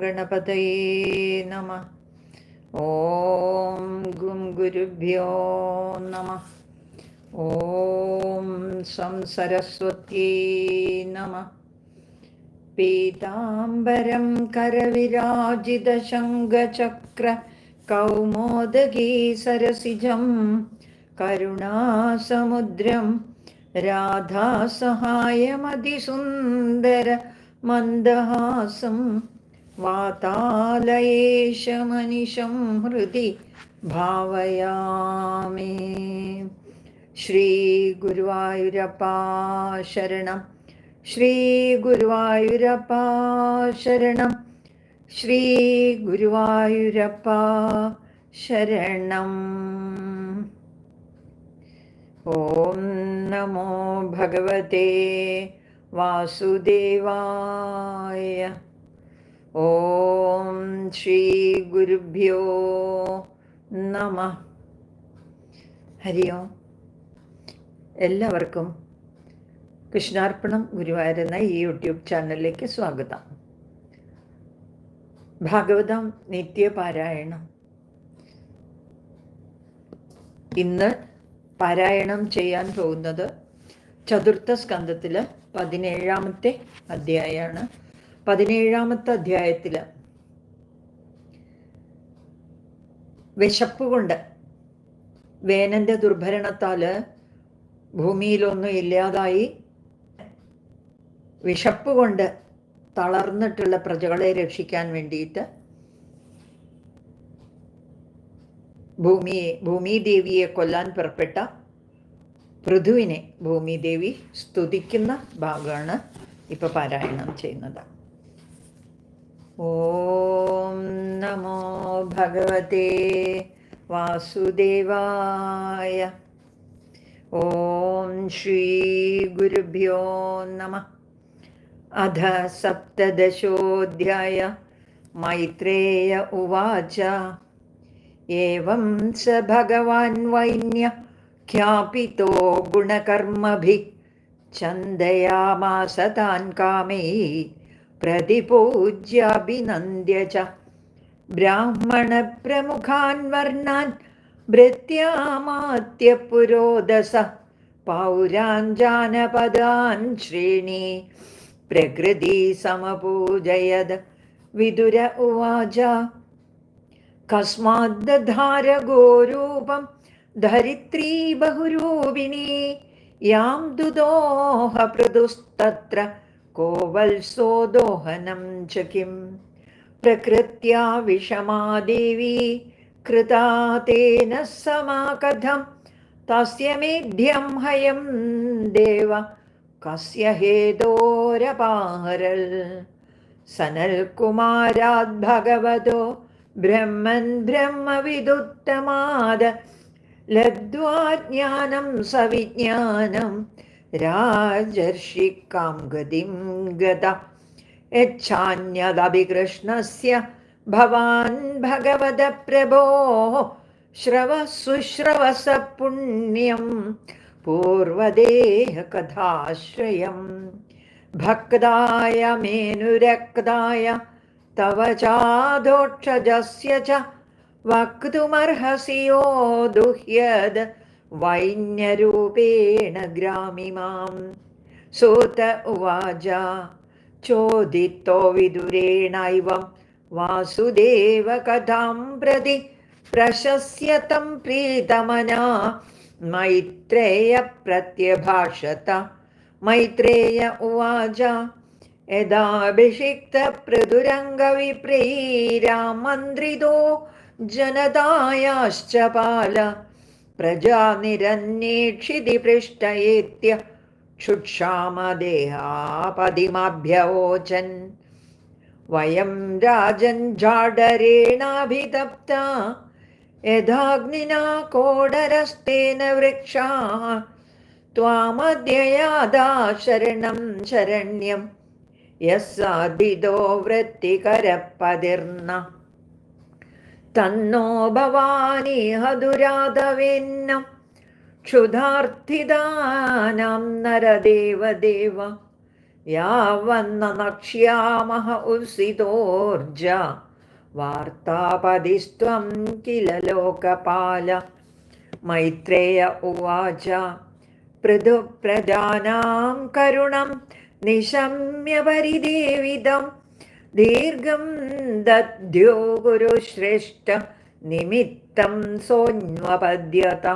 ഗണപതയേ നമ गुरुभ्यो नमः ॐ सं सरस्वती नमः पीताम्बरं करविराजितशङ्खचक्र कौमोदकी सरसिजं करुणासमुद्रं राधासहायमतिसुन्दर मन्दहासं वातालयेशमनिशं हृदि ഭാവയാമേ ശ്രീ ഗുരുവായൂരപ്പാ ശരണം ശ്രീ ഗുരുവായൂരപ്പാ ശരണം ശ്രീ ഗുരുവായൂരപ്പാ ശരണം ഓം നമോ ഭഗവതേ വാസുദേവായ ഓം ശ്രീ ഗുരുഭ്യോ നമ. ഹരി ഓം എല്ലാവർക്കും കൃഷ്ണാർപ്പണം ഗുരുവായൂരെന്ന ഈ യൂട്യൂബ് ചാനലിലേക്ക് സ്വാഗതം. ഭാഗവതം നിത്യപാരായണം. ഇന്ന് പാരായണം ചെയ്യാൻ പോകുന്നത് ചതുർത്ഥ സ്കന്ധത്തിൽ പതിനേഴാമത്തെ അധ്യായമാണ്. പതിനേഴാമത്തെ അധ്യായത്തിൽ വിശപ്പ് കൊണ്ട് വേനന്റെ ദുർഭരണത്താൽ ഭൂമിയിലൊന്നും ഇല്ലാതായി വിശപ്പ് കൊണ്ട് തളർന്നിട്ടുള്ള പ്രജകളെ രക്ഷിക്കാൻ വേണ്ടിയിട്ട് ഭൂമിയെ ഭൂമിദേവിയെ കൊല്ലാൻ പുറപ്പെട്ട പൃഥുവിനെ ഭൂമിദേവി സ്തുതിക്കുന്ന ഭാഗമാണ് ഇപ്പോൾ പാരായണം ചെയ്യുന്നത്. ॐ नमो भगवते वासुदेवाय। ॐ श्रीगुरुभ्यो नमः। अध सप्तदशोऽध्याय मैत्रेय उवाच। एवं स भगवान् वैन्य ख्यापितो गुणकर्मभिः छन्दयामास तान् कामैः। പ്രതിപൂജ്യാഭിനന്ദ്യ ച ബ്രാഹ്മണപ്രമുഖാൻ വർണാൻ ഭൃത്യാമാത്യ പുരോദസ പൗരാഞ്ജാനപദാൻ ശ്രേണി. പ്രകൃതി സമപൂജയത് വിദുര ഉവാച. കസ്മാദ്ധാരഗോരൂപം ധരിത്രീ ബഹുരൂപിണി യാം ദുദോഹ പൃദുസ്തത്ര को वल्सोदोहनं च किं प्रकृत्या विषमा देवी कृता तेन समाकथं तस्य मेढ्यं हयं देव कस्य हेदोरपारल् सनल्कुमाराद्भगवतो ब्रह्मन् ब्रह्मविदुत्तमाद लब्ध्वा ज्ञानं सविज्ञानं രാജർഷിക്കാം ഗതിം ഗത യച്ഛാന്യദഭികൃഷ്ണസ്യ ഭവാൻ ഭഗവത പ്രഭോ. ശ്രവ സുശ്രവസ പുണ്യം പൂർവദേഹ കഥാശ്രയം ഭക്തായ മേനുരക്തായ തവ ചാദോക്ഷജസ്യ ച വക്തുമർഹസി യോ ദുഹ്യത് वैन्यरूपेण ग्रामिमां सूत उवाच चोदितो विदुरेणैवं वासुदेवकथां प्रति प्रशस्यतं प्रीतमना मैत्रेय प्रत्यभाषत मैत्रेय उवाच यदाभिषिक्तप्रदुरङ्गविप्रैरामन्त्रितो जनतायाश्च पाल प्रजानिरन्वीक्षिति पृष्ठयेत्य क्षुक्षामदेहापदिमभ्यवोचन् वयं राजञ्जाडरेणाभितप्ता यथाग्निना कोडरस्तेन वृक्षाः त्वामध्ययादा शरणं शरण्यं यः साधितो वृत्तिकरपदिर्न തന്നോഭവാനി ഹതുരാധവേന്നം ക്ഷുതാർത്ഥിതാനാം നരദേവദേവ. യാവന്ന നക്ഷ്യാമഹ ഉസിതോർജ. വാർത്താപതിസ്ത്വം കില ലോകപാല. മൈത്രേയ ഉവാച. പൃഥു പ്രജാനാം കരുണം നിശമ്യ പരിദേവിതം ദീർഘം ദദ്യോ ഗുരുശ്രേഷ്ഠ നിമിത്തം സോന്വപദ്യത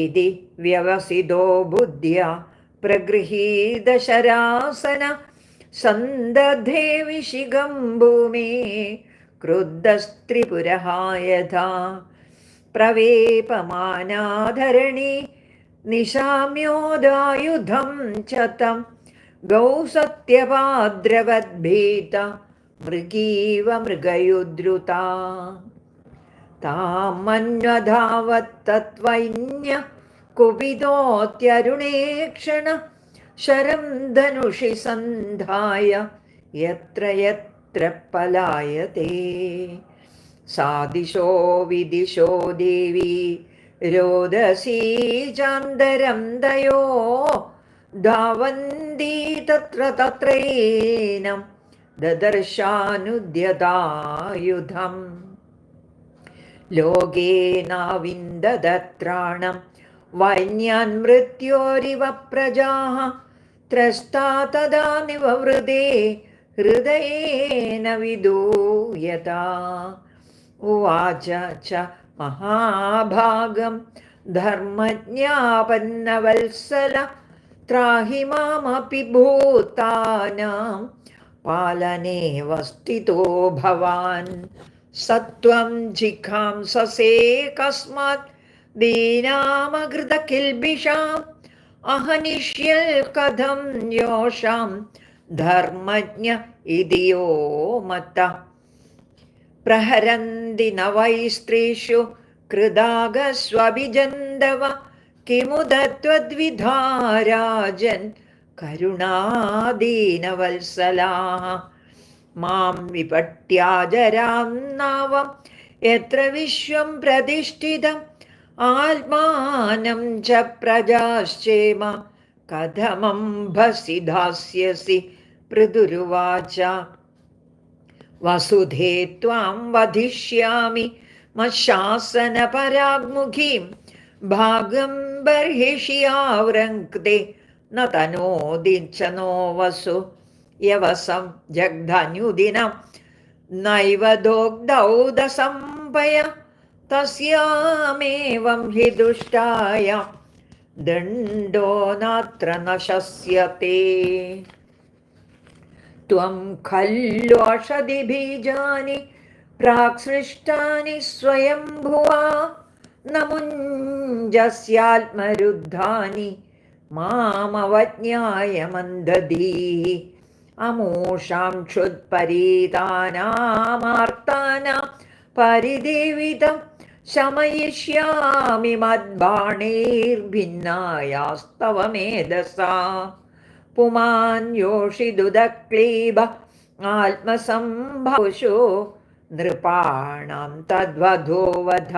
ഇതി വ്യവസിതോ ബുദ്ധ്യ പ്രഗൃഹീതശരാസന സന്ദധേ വിശിഖം ഭൂമി ക്രുദ്ധസ്ത്രിപുരഹായഥാ പ്രവേപമാനാധരണി നിശാമ്യോദായുധം ചതം. ഗൗസത്യപാദ്രവദ്ഭീത മൃഗീവ മൃഗയുദ്രുതാ. താമന്വധാവത്തത്വൈന്യ കുപിതോത്യരുണേക്ഷണ ശരം ധനുഷി സന്ധായ യത്ര യത്ര പലായതേ. സാദിശോ വിദിശോ ദേവി രോദസീ ചാന്തരം ദയോ ധാവന്തി चान्दरं दयो धावन्ती तत्र तत्रैनं ददर्शानुद्यतायुधम् लोकेनाविन्ददत्राणं वैन्यान् मृत्योरिव प्रजाः त्रस्ता तदा निववृदे हृदयेन विदूयता उवाच च महाभागं धर्मज्ञापन्नवत्सल त्राहि मामपि भूतानां पालने स्थितो भवान्। सत्वं जिघांससे कस्मात् दीनामकृतकिल्बिषाम् अहनिष्यल् कथं योषां धर्मज्ञ इति यो मतः। प्रहरन्ति न वै स्त्रीषु कृदागस्वभिजन्दव। കിമുദത്വദ്വിധാ രാജൻ കരുണാദീനവത്സലാ മാം വിപട്യാചരാം നാവം എത്ര വിശ്വം പ്രതിഷ്ഠിതം ആത്മാനം ച പ്രജാശ്ചേമ കഥമം ഭസി ദാസ്യസി പൃഥുരുവാച വസുധേ ത്വാം വധിഷ്യാമി മശാസനപരാഗ്മുഖീം भागं बर्हिष्यावृङ्क्ते न तनोदिच नो वसु यवसं जग्धन्युदिनं नैव दोग्धौदसम्पय तस्यामेवं हि दुष्टाय दण्डो नात्र न शस्यते त्वं खल्वषधिबीजानि प्राक्सृष्टानि स्वयंभुवा न നമുഞ്ജസ്യാത്മരുദ്ധാനി മാമവജ്ഞായ മന്ദധീ അമൂഷാം ക്ഷുത്പരീതാനാമാർത്താനാം പരിദേവിതം ശമയിഷ്യാമി മദ്ബാണൈർഭിന്നായാസ്തവ മേധസാ പുമാന്യോഷിദുദക്ലീബ ആത്മസംഭവശോ നൃപാണം തദ്വധോ വധ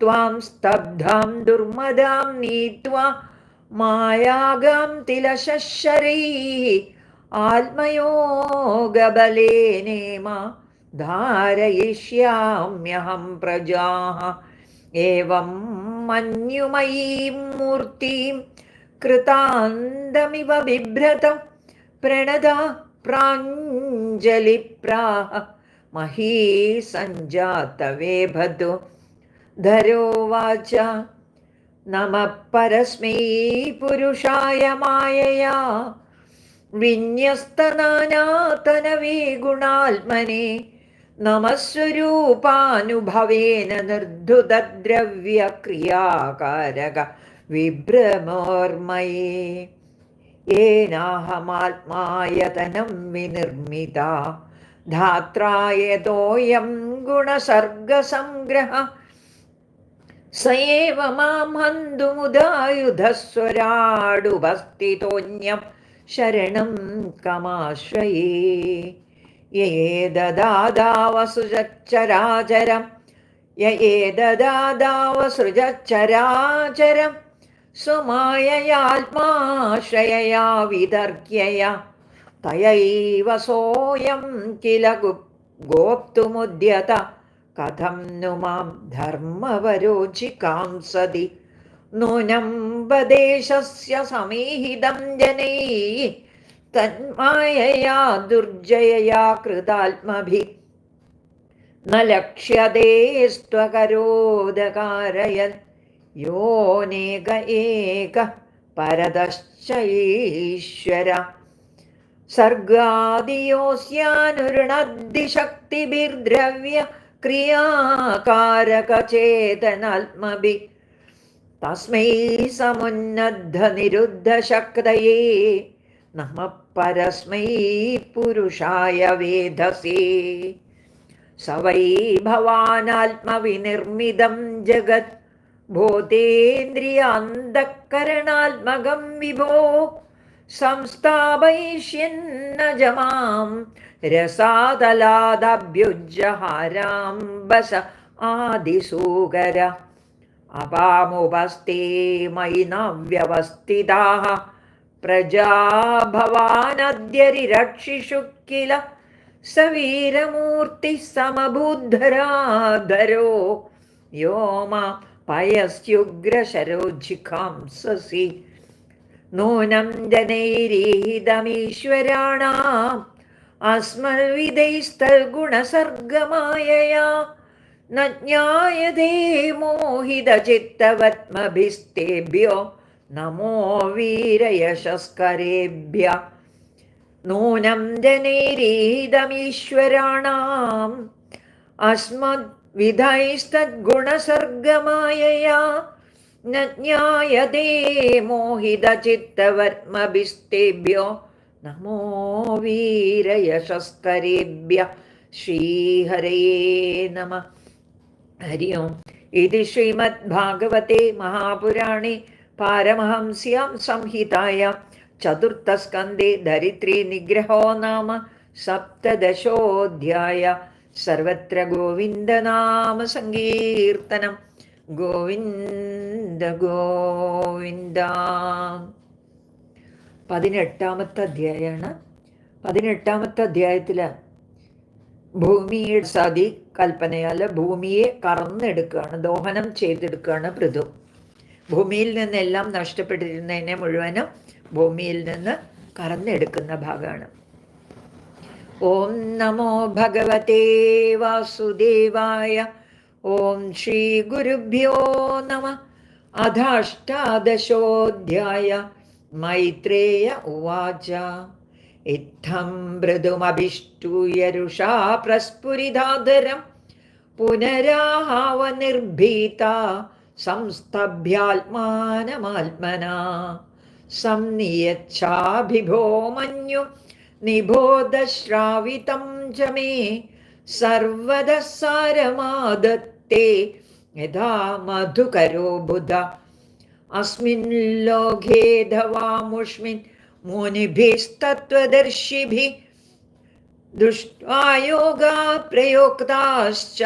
त्वां स्तब्धां दुर्मदां नीत्वा मायागां तिलशरीः आत्मयोगबलेनेम धारयिष्याम्यहं प्रजाः एवं मन्युमयीं मूर्तिं कृतान्दमिव बिभ्रतं प्रणदा प्राञ्जलिप्राह मही सञ्जातवेभतु ധരോവാച നമ പരസ്മൈ പുരുഷായ മായയാ. വിന്യസ്തനാനാതനവീ ഗുണാത്മനി നമസ്വരൂപാനുഭവേന നിർദ്ധുതദ്രവ്യക്രിയാകാരക വിഭ്രമോർമയി ഏനാഹമാത്മായതനം വിനിർമ്മിത. ധാത്രായതോയം ഗുണസർഗസംഗ്രഹ. സയേവ മാം ഹന്തുമുദായുധസ്വരാടുപസ്ഥിതോന്യം ശരണം കമാശ്രയേ. യേ ദദാദാവസുചരാചരം യേ ദദാദാവസൃജരാചരം സ്വമായയാത്മാശ്രയയാ വിതർക്യയ. തയൈവ സോയം കില ഗോപ്തുമുദ്യത കഥം നു മാം ധർമ്മവരോചികാം സതി. നൂനംബദേശസ്യ സമീഹിതം ജനൈ. തന്മായയാ ദുർജയയാ കൃതാത്മഭി. ന ലക്ഷ്യതേസ്ത്വകരോദകാരയൻ യോനേക ഏക പരതശ്ച ഈശ്വര क्रियाकारकचेतनात्मभि तस्मै समुन्नद्धनिरुद्धशक्तये नमः परस्मै पुरुषाय वेधसे स वै भवानात्मविनिर्मितं जगत् भूतेन्द्रियान्तःकरणात्मकं विभो സംസ്ഥാപയിഷ്യന്നജമാം രസാതലാദഭ്യുജ്ജഹാരാംബസ ആദിസൂകര അപാമുപസ്ഥേ മൈനവ്യവസ്ഥിതാः പ്രജാ ഭവാനദ്യരിരക്ഷിഷു കില സവീരമൂർത്തി സമഭൂദ്ധരാധരോ യോ മാ പയസ്യുഗ്രശരോജിഖാംസസി यो मा पयस्युग्रशरोज्जिखांससि नूनं जनैरीहितमीश्वराणाम् अस्मद्विदैस्तल्गुणसर्गमायया न ज्ञायते मोहितचित्तवत्मभिस्तेभ्यो नमो वीरयशस्करेभ्य नूनं जनैरीहितमीश्वराणाम् अस्मद्विधैस्तद्गुणसर्गमायया न ज्ञायते मोहितचित्तवर्मभिस्तेभ्यो नमो वीरयशस्करेभ्य श्रीहरये नमः हरि ओम् इति श्रीमद्भागवते महापुराणे पारमहंस्यां संहितायां चतुर्थस्कन्धे धरित्रीनिग्रहो नाम सप्तदशोऽध्याय सर्वत्र गोविन्दनामसङ्कीर्तनम् ഗോവിന്ദ ഗോവിന്ദ. പതിനെട്ടാമത്തെ അധ്യായമാണ് പതിനെട്ടാമത്തെ അധ്യായത്തിൽ ഭൂമിയുടെ സതി കൽപ്പനയാൽ ഭൂമിയെ കറന്നെടുക്കുകയാണ് ദോഹനം ചെയ്തെടുക്കുകയാണ് പൃഥു. ഭൂമിയിൽ നിന്നെല്ലാം നഷ്ടപ്പെട്ടിരുന്നതിനെ മുഴുവനും ഭൂമിയിൽ നിന്ന് കറന്നെടുക്കുന്ന ഭാഗമാണ്. ഓം നമോ ഭഗവതേ വാസുദേവായ ഓം ശ്രീ ഗുരുഭ്യോ നമ. അധാഷ്ടാദശോധ്യായ മൈത്രേയ ഉവാച. ഇത്തം മൃദുമഭിഷ്ടൂയരുഷാ പ്രസ്ഫുരിതാധരം പുനരാഹാവനിർഭീത സംസ്തഭ്യാത്മാനമാത്മനാ. സംനിയച്ഛാഭിഭോ മഞ്ഞു നിബോധശ്രാവിതം ച സർവതസാരമാദത്തെ യഥാ മധുകരോ ബുധ. അസ്മിൻ ലോകേ ധവാമുഷ്മിൻ മുനിഭിസ്തത്വദർശിഭിः. ദൃഷ്ട്വാ യോഗാ പ്രയുക്താശ്ച.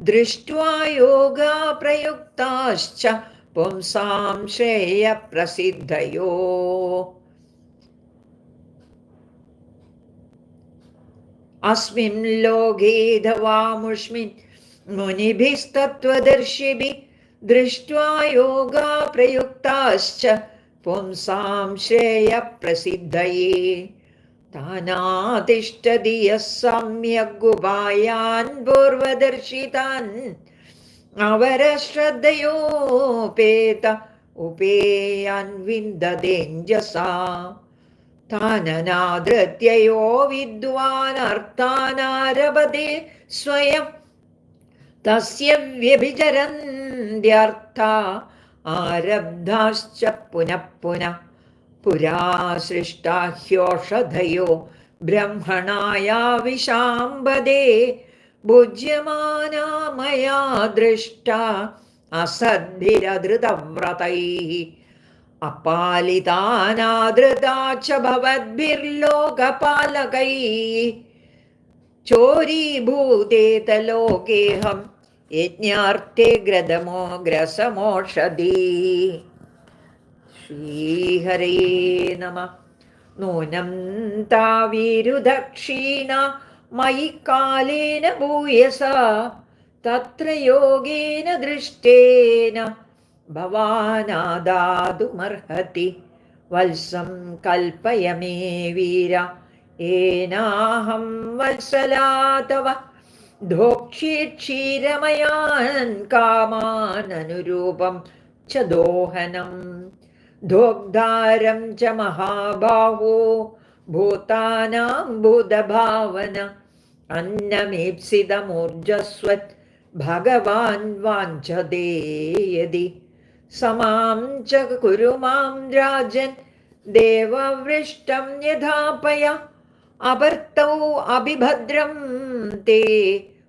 ദൃഷ്ട്വാ യോഗാ പ്രയുക്താശ്ച. പുംസാം ശ്രേയപ്രസിദ്ധയോ അസ്മിൻ ലോകേധവാമുഷ്മിൻ മുനിഭിസ്തത്വദർശിഭി ദൃഷ്ട്വാ യോഗാ പ്രയുക്താശ്ച പുംസാം ശ്രേയ പ്രസിദ്ധയേ താനാതിഷ്ഠതി യമ്യഗുപായാൻ പൂർവദർശിതാൻ അവരശ്രദ്ധയോപേത ഉപേയാൻ വിന്ദതേഞ്ജസാ താനനാദൃത്യയോ വിദ്വാനർത്ഥാനാരഭതേ സ്വയം തസ്യ വ്യഭിചരന്ത്യർത്ഥ ആരബ്ധാശ്ച പുനഃപുന പുരാ സൃഷ്ടാഹ്യോഷധയോ ബ്രഹ്മണായാ വിശാംബദേ ഭുജ്യമാനാമയാ ദൃഷ്ട അസദ്ധിരധൃതവ്രതൈ अपालितानादृता च भवद्भिर्लोकपालकैः चोरीभूतेतलोकेऽहं यज्ञार्थे ग्रदमो ग्रसमोषधी श्रीहरे नमः नूनं तावीरुदक्षिणा मयि कालेन भूयसा तत्र योगेन दृष्टेन ഭവാനാദാതുമർഹതി വത്സം കൽപ്പയ മേ വീര ഏനാഹം വത്സലാതവ ധോക്ഷീക്ഷീരമയാൻ കാമാനനുരൂപം ച ദോഹനം ദോഗ്ധാരം ച മഹാബാഹോ ഭൂതാനാം ഭൂതഭാവന അന്നമീപ്സിതമൂർജസ്വത് ഭഗവാൻ വാഞ്ചതേയതി समां च कुरु माँ राजन्, देववृष्टं यथापय अभर्तौ अभिभद्रं ते,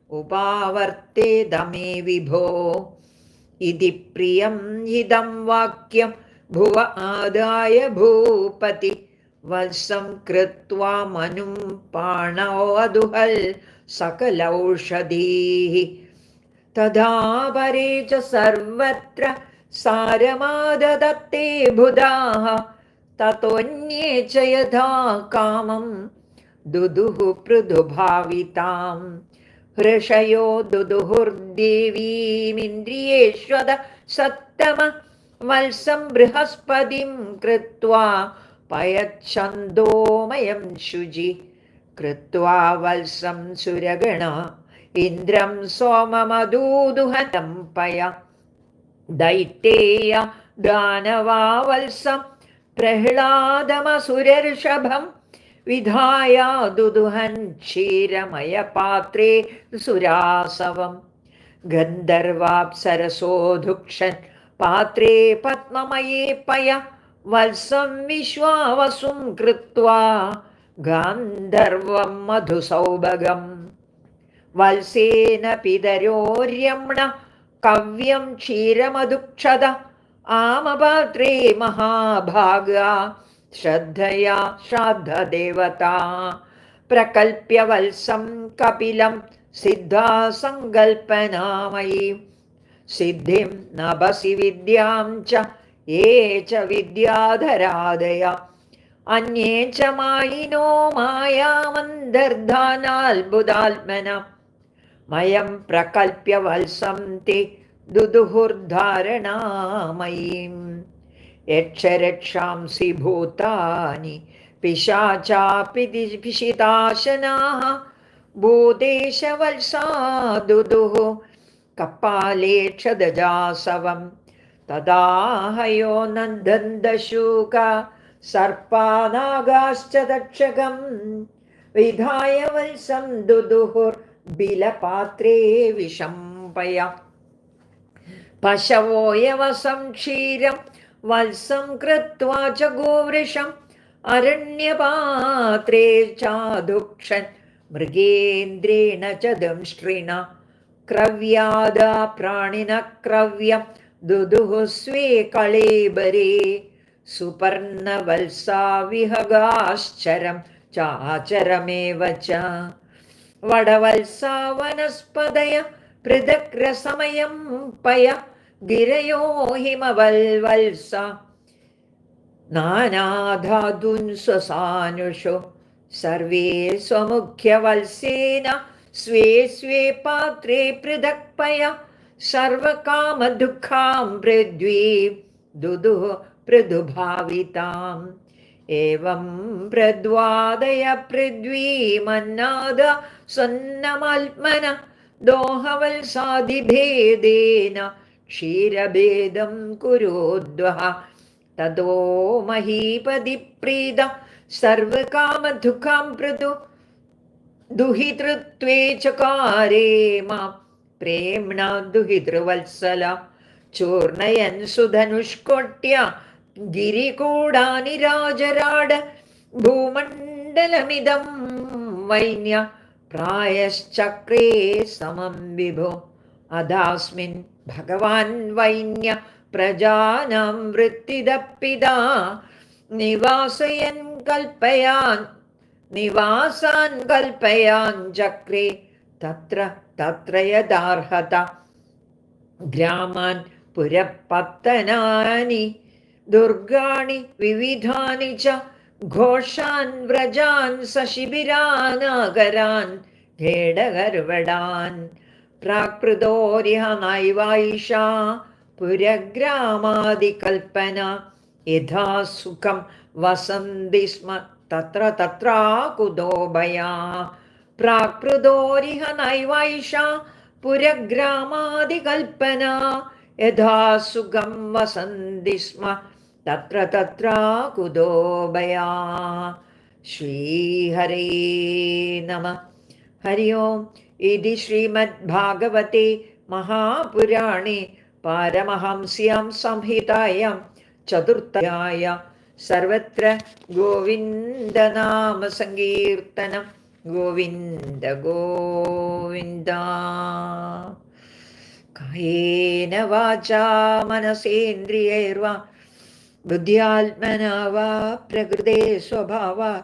उपावर्ते दमे विभो। इति प्रियम् इदं वाक्यं भुव आदाय भूपति वत्सं कृत्वा मनुं पाणोऽदुहल् सकलौषधीः। तदा परे च सर्वत्र सारमाददत्ते बुधाः ततोऽन्ये च यथा कामं दुदुः पृथुभावितां हृषयो दुदुहुर्देवीमिन्द्रियेष्वद सत्तम वल्सं बृहस्पतिं कृत्वा पयच्छन्दोमयं शुजि कृत्वा वल्सं सुरगणा इन्द्रं सोममदूदुहतं पय ദൈത്തേയ ദാനവാവത്സം പ്രഹ്ലാദമസുരർഷഭം വിധായ ദുദുഹൻ ക്ഷീരമയപാത്രേ സുരാസവം. ഗന്ധർവാപ്സരസോധുക്ഷൻ പാത്രേ പത്മമയേ പയ വത്സം വിശ്വാവസും കൃത്വാ ഗാന്ധർവം മധുസൗഭഗം. വത്സേന പിതരോര്യമ്ണ कव्यं क्षीरमधुक्षद आमपात्रे महाभागा। श्रद्धया श्राद्धदेवता। प्रकल्प्य वल्सं कपिलं सिद्धा सङ्कल्पनामयी सिद्धिं नभसि विद्यां च, ये च विद्याधरादय। अन्ये च मायिनो मायामन्तर्धानाल्बुदात्मन मयं प्रकल्प्य वल्सं ते दुदुहुर्धारणामयीं यक्षरक्षांसि भूतानि पिशाचापि पिशिताशनाः भूतेशवल्सा दुदुः कपाले क्षदजासवं तदा हयो नन्दन्दशूक सर्पानागाश्च दक्षकं विधाय वल्सं दुदुहुर्बिलपात्रे विशम्पय पशवो यवसं क्षीरं वल्सं कृत्वा च गोवृषम् अरण्यपात्रे चाधुक्षन् मृगेन्द्रेण च दंष्ट्रिणा क्रव्यादा प्राणिनः क्रव्यं दुदुः स्वे कळेबरे सुपर्णवल्सा विहगाश्चरं चाचरमेव च वडवल्सा वनस्पदय पृथक् पय गिरयो हिमवल्वल्सा नानाधातुन् स्वसानुषु सर्वे स्वमुख्यवल्सेन स्वे स्वे पात्रे पृथक्पय सर्वकामदुःखां पृथ्वी दुदुः पृथुभाविताम् एवं प्रद्वादय पृथ्वीमन्नाद സന്നമാത്മന ദോഹവൽസാദിഭേദേന ക്ഷീരഭേദം കുരോദ്വഹ. തതോ മഹീപതി പ്രീത സർവകാമധുഃഖാം പൃഥു ദുഹിതൃത്വേ ചകാരേ മാം പ്രേംണ ദുഹിതൃവത്സല ചൂർണയൻ സുധനുഷ്കൊട്ട്യ ഗിരികൂടാനിരാജരാട് ഭൂമണ്ഡലമിതം വൈന്യ പ്രായശ്ചക്രേ സമം വിഭോ. അതാസ്മിൻ ഭഗവാൻ വൈന്യ പ്രജാനാം വൃത്തിദപ്പിതാ നിവാസയൻ കൽപ്പയാൻ നിവാസാൻ കൽപ്പയാൻ ചക്രേ. തത്ര തത്രയദാർഹത. ഗ്രാമാൻ പുരപ്പത്തനാനി. ദുർഗാണി വിവിധാനി ച ഘോഷാൻ വ്രജാൻ സശിബിരാനാഗരാൻ ഖേടകരുവടാൻ. പ്രാകൃതോരിഹ നൈവായിഷാ പുരഗ്രാമാദികൽപ്പന യഥാ സുഖം വസന്തി സ്മ തത്ര തത്രാകുതോഭയാ പ്രാകൃതോരിഹ नैवैषा പുരഗ്രാമാദികൽപ്പന യഥാ സുഖം വസന്തി സ്മ തത്ര തത്രാകുതോഭയാ ശ്രീഹരേ നമ. ഹരി ഓം. ഇതി ശ്രീമദ്ഭാഗവത്തെ മഹാപുരാണേ പാരമഹംസ്യാം സംഹിതായാം ചതുർത്ഥയായ സർവത്ര ഗോവിന്ദനാമസങ്കീർത്തനം. ഗോവിന്ദ ഗോവിന്ദ. കായേന വാചാ മനസേന്ദ്രിയൈർവാ. ബുദ്ധ്യാത്മനാ വാ പ്രകൃതേ സ്വഭാവാത്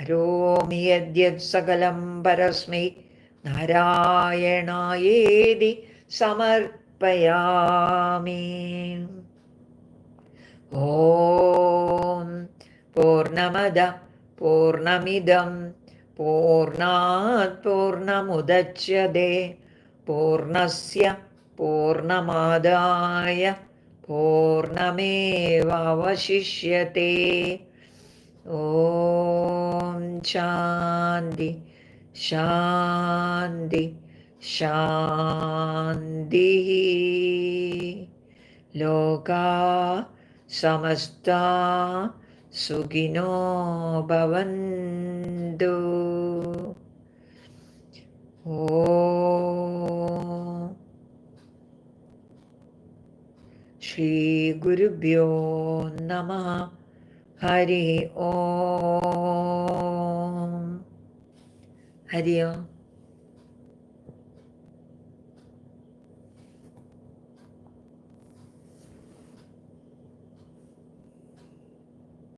കരോമി യദ്യത് സകലം പരസ്മൈ. നാരായണായേതി സമർപ്പയാമി. ഓം പൂർണമദ പൂർണമിദം. പൂർണാത് പൂർണമുദച്യത്തെ പൂർണസ്യ പൂർണമാദായ പൂർണമേവശിഷ്യത്തെ ഓം ശാന്തി ശാന്തി ശാന്തി. ലോക സമസ്ത സുഖിനോ ഭവന്തു. ഓ ശ്രീഗുരുഭ്യോ നമ. ഹരി ഓ. ഹരി ഓം